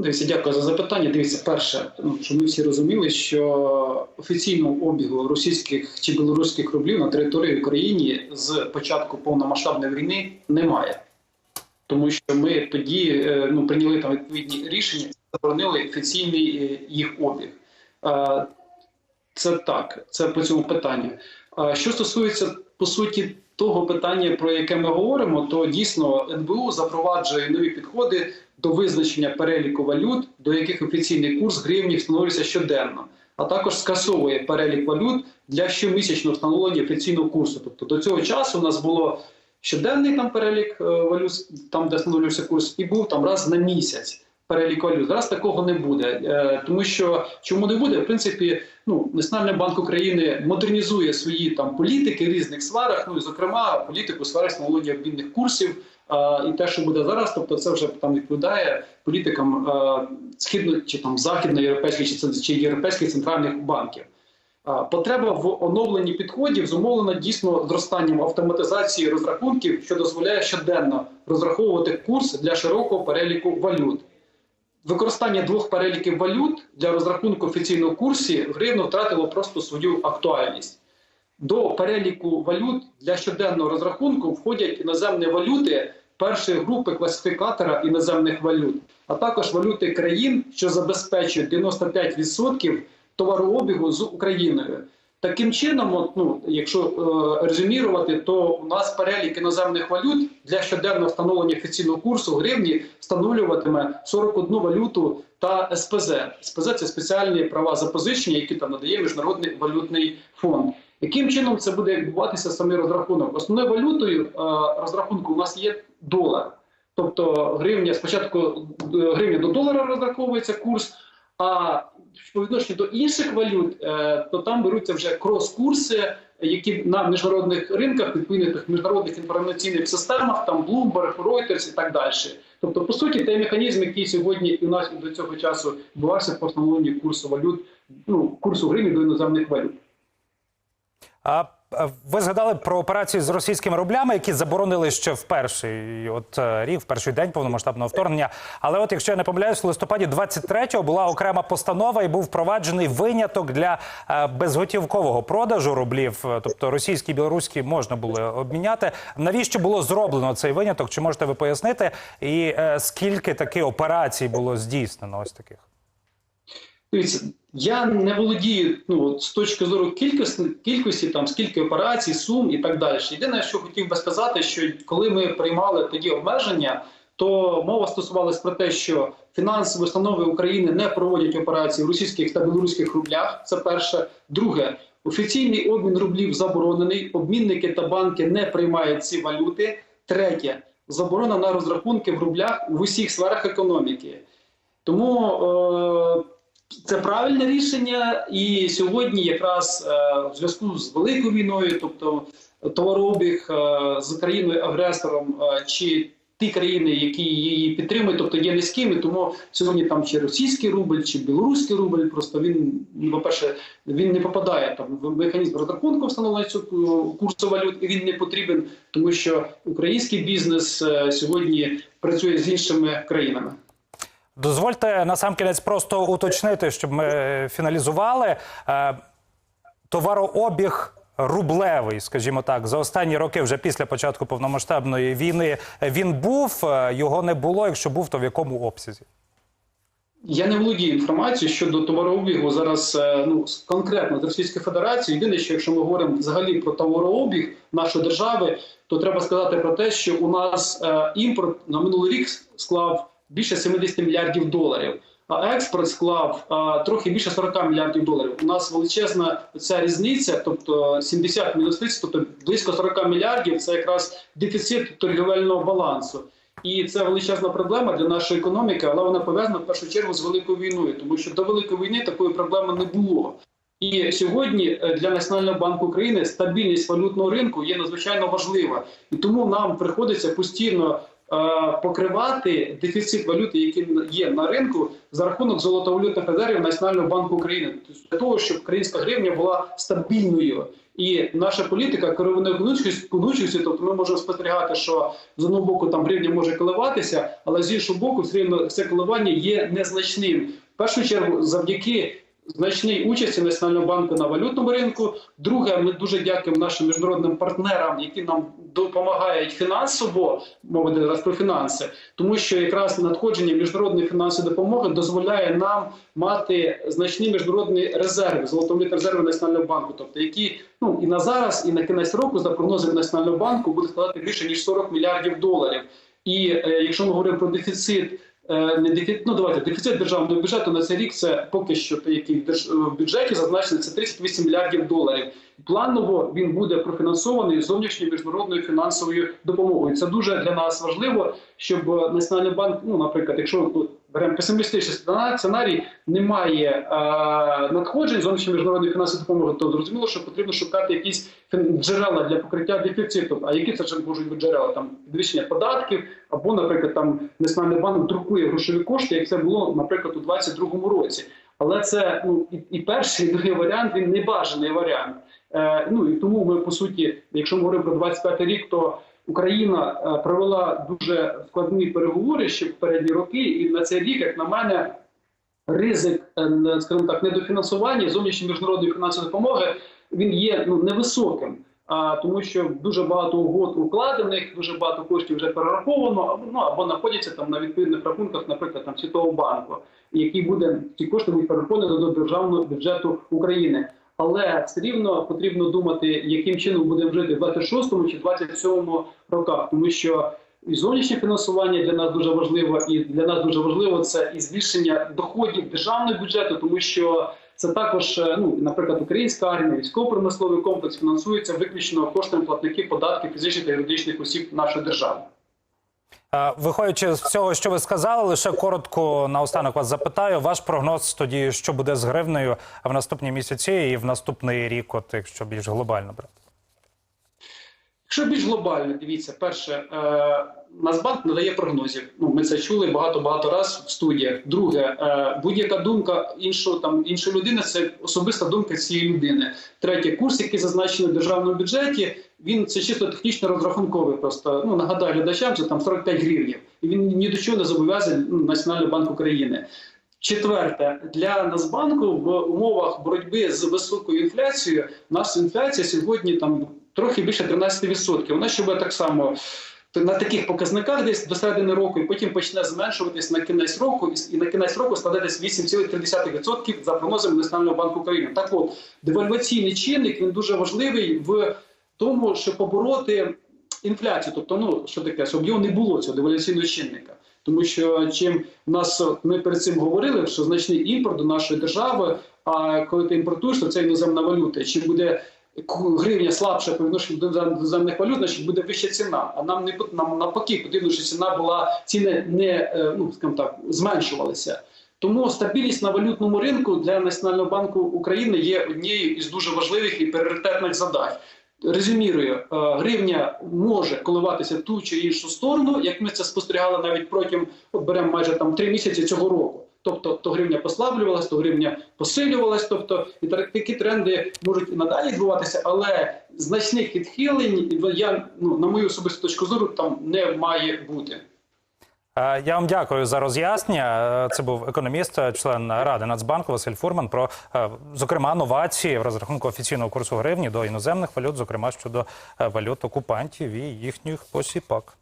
Дивіться, дякую за запитання. Дивіться, перше, ну, щоб ми всі розуміли, що офіційного обігу російських чи білоруських рублів на території України з початку повномасштабної війни немає. Тому що ми тоді е, ну, прийняли там відповідні рішення, заборонили офіційний е, їх обіг. Е, Це так, це по цьому питанню. Що стосується по суті того питання, про яке ми говоримо, то дійсно НБУ запроваджує нові підходи до визначення переліку валют, до яких офіційний курс гривні встановлюється щоденно, а також скасовує перелік валют для щомісячного встановлення офіційного курсу. Тобто до цього часу у нас було щоденний там перелік е, валют, там де встановлювався курс, і був там раз на місяць. Перелік валют. Зараз такого не буде, Е, тому що чому не буде? В принципі, ну Національний банк України модернізує свої там політики в різних сферах. Ну і зокрема політику сфери встановлення обмінних курсів. А, і те, що буде зараз, тобто це вже там відповідає політикам а, східно чи там західноєвропейських чи, чи європейських центральних банків. Потреба в оновленні підходів зумовлена дійсно зростанням автоматизації розрахунків, що дозволяє щоденно розраховувати курс для широкого переліку валют. Використання двох переліків валют для розрахунку офіційного курсі гривно втратило просто свою актуальність. До переліку валют для щоденного розрахунку входять іноземні валюти першої групи класифікатора іноземних валют, а також валюти країн, що забезпечують 95% товарообігу з Україною. Таким чином, от, ну, якщо е, резюмірувати, то у нас перелік іноземних валют для щоденного встановлення офіційного курсу гривні встановлюватиме 41 валюту та СПЗ. СПЗ це спеціальні права запозичення, які там надає Міжнародний валютний фонд. Яким чином це буде відбуватися самий розрахунок? Основною валютою е, розрахунку у нас є долар. Тобто гривня спочатку е, гривня до долара розраховується курс, а по відношенню до інших валют, е, то там беруться вже крос-курси, які на міжнародних ринках, відповідних міжнародних інформаційних системах, там Bloomberg, Reuters і так далі. Тобто, по суті, той механізм, який сьогодні у нас до цього часу відбувався по встановленню курсу валют, ну курсу гривні до іноземних валют. А ви згадали про операцію з російськими рублями, які заборонили ще в перший от е, рік, в перший день повномасштабного вторгнення. Але от якщо я не помиляюсь, в листопаді 23-го була окрема постанова і був впроваджений виняток для е, безготівкового продажу рублів. Е, Тобто російські і білоруські можна було обміняти. Навіщо було зроблено цей виняток? Чи можете ви пояснити? І е, скільки таких операцій було здійснено? Ось таких? Дивіться, я не володію ну, з точки зору кількості, кількості там скільки операцій, сум і так далі. Єдине, що хотів би сказати, що коли ми приймали тоді обмеження, то мова стосувалась про те, що фінансові установи України не проводять операції в російських та білоруських рублях. Це перше. Друге, офіційний обмін рублів заборонений. Обмінники та банки не приймають ці валюти. Третє заборона на розрахунки в рублях в усіх сферах економіки. Тому е, це правильне рішення, і сьогодні, якраз е, в зв'язку з великою війною, тобто товарообіг е, з країною агресором е, чи ті країни, які її підтримують, тобто є низькими, тому сьогодні там чи російський рубль, чи білоруський рубль, просто він ну, по-перше, він не попадає там в механізм розрахунку встановлення цього курсу валют, і він не потрібен, тому що український бізнес сьогодні працює з іншими країнами. Дозвольте насамкінець просто уточнити, щоб ми фіналізували. Е, Товарообіг рублевий, скажімо так, за останні роки, вже після початку повномасштабної війни, він був, е, його не було. Якщо був, то в якому обсязі? Я не володію інформацією щодо товарообігу зараз е, ну конкретно з Російської Федерації. Єдине, що якщо ми говоримо взагалі про товарообіг нашої держави, то треба сказати про те, що у нас імпорт на минулий рік склав більше 70 мільярдів доларів. А експорт склав е, трохи більше 40 мільярдів доларів. У нас величезна ця різниця, тобто 70 мінус 30, тобто близько 40 мільярдів. Це якраз дефіцит торгівельного балансу. І це величезна проблема для нашої економіки, але вона пов'язана в першу чергу з великою війною, тому що до великої війни такої проблеми не було. І сьогодні е, для Національного банку України стабільність валютного ринку є надзвичайно важлива, і тому нам приходиться постійно покривати дефіцит валюти, який є на ринку, за рахунок золотовалютних резервів Національного банку України, Тобто для того, щоб українська гривня була стабільною. І наша політика керована гнучкістю, тобто ми можемо спостерігати, що з одного боку там гривня може коливатися, але з іншого боку, все рівно це коливання є незначним. В першу чергу, завдяки значній участі Національного банку на валютному ринку. Друге, ми дуже дякуємо нашим міжнародним партнерам, які нам допомагають фінансово, мовити зараз про фінанси, тому що якраз надходження міжнародної фінансової допомоги дозволяє нам мати значні міжнародні резерви, золотові резерви Національного банку, тобто які ну і на зараз, і на кінець року, за прогнозами Національного банку, буде складати більше ніж 40 мільярдів доларів. І е, якщо ми говоримо про дефіцит. Е, Не дефіцит, ну давайте дефіцит державного бюджету на цей рік це поки що який в бюджеті зазначений, це 38 мільярдів доларів. Планово він буде профінансований зовнішньою міжнародною фінансовою допомогою. Це дуже для нас важливо, щоб е, національний банк, ну наприклад, якщо беремо песимістичний сценарій, немає е, надходжень зовнішньої міжнародної фінансової допомоги, то зрозуміло, що потрібно шукати якісь джерела для покриття дефіциту. А які це можуть бути джерела? Там підвищення податків, або, наприклад, там Національний банк друкує грошові кошти, як це було, наприклад, у 2022 році. Але це ну і, і перший і другий варіант він не бажаний варіант. Е, ну і тому ми по суті, якщо ми говоримо про 25 рік, то Україна е, провела дуже складні переговори ще в передні роки, і на цей рік, як на мене, ризик, е, скажімо так, недофінансування зовнішньої міжнародної фінансової допомоги він є ну невисоким. А тому, що дуже багато угод укладених, дуже багато коштів вже перераховано, або ну або знаходяться там на відповідних рахунках, наприклад, там Світового банку, які буде ці кошти будуть перераховані до державного бюджету України. Але все рівно потрібно думати, яким чином будемо жити в 26-му чи 27-му роках, тому що і зовнішнє фінансування для нас дуже важливо, і для нас дуже важливо це і збільшення доходів державного бюджету, тому що це також, е, ну наприклад, українська армія, військово-промисловий комплекс фінансується виключно коштами платників податків фізичних та юридичних осіб нашої держави. Е, Виходячи з цього, що ви сказали, лише коротко наостанок вас запитаю. Ваш прогноз тоді, що буде з гривнею в наступні місяці і в наступний рік, от якщо більш глобально брати. Якщо більш глобально, дивіться, перше, е, Нацбанк не дає прогнозів. Ну, ми це чули багато багато раз в студіях. Друге, е, будь-яка думка іншого там іншої людини це особиста думка цієї людини. Третє, курс, який зазначений в державному бюджеті, він це чисто технічно розрахунковий. Просто ну нагадаю глядачам, це там 45 гривень. І він ні до чого не зобов'язаний ну, Національний банк України. Четверте, для Нацбанку в умовах боротьби з високою інфляцією, у нас інфляція сьогодні там трохи більше 13%. Вона ще буде так само на таких показниках десь до середини року, і потім почне зменшуватись на кінець року, і- на кінець року складе десь 8,3% за прогнозами Національного банку України. Так от, девальваційний чинник він дуже важливий в тому, щоб побороти інфляцію. Тобто, ну що таке, щоб його не було цього девальваційного чинника. Тому що чим нас ми перед цим говорили, що значний імпорт до нашої держави. А коли ти імпортуєш, то це іноземна валюта. Чим буде гривня слабша по відношенню до інозем- іноземних валют, значить буде вища ціна. А нам не нам навпаки потрібно, щоб ціна була ціни не е, ну скажімо так зменшувалися. Тому стабільність на валютному ринку для Національного банку України є однією із дуже важливих і пріоритетних задач. Резюмірую, е, гривня може коливатися ту чи іншу сторону, як ми це спостерігали навіть протягом от беремо майже там три місяці цього року. Тобто то гривня послаблювалась, то гривня посилювалась. Тобто і так- такі тренди можуть і надалі відбуватися, але значних відхилень я ну на мою особисту точку зору там не має бути. Е, Я вам дякую за роз'яснення. Е, Це був економіст, е, член ради Нацбанку Василь Фурман про зокрема новації в розрахунку офіційного курсу гривні до іноземних валют, зокрема щодо валют окупантів і їхніх посіпак.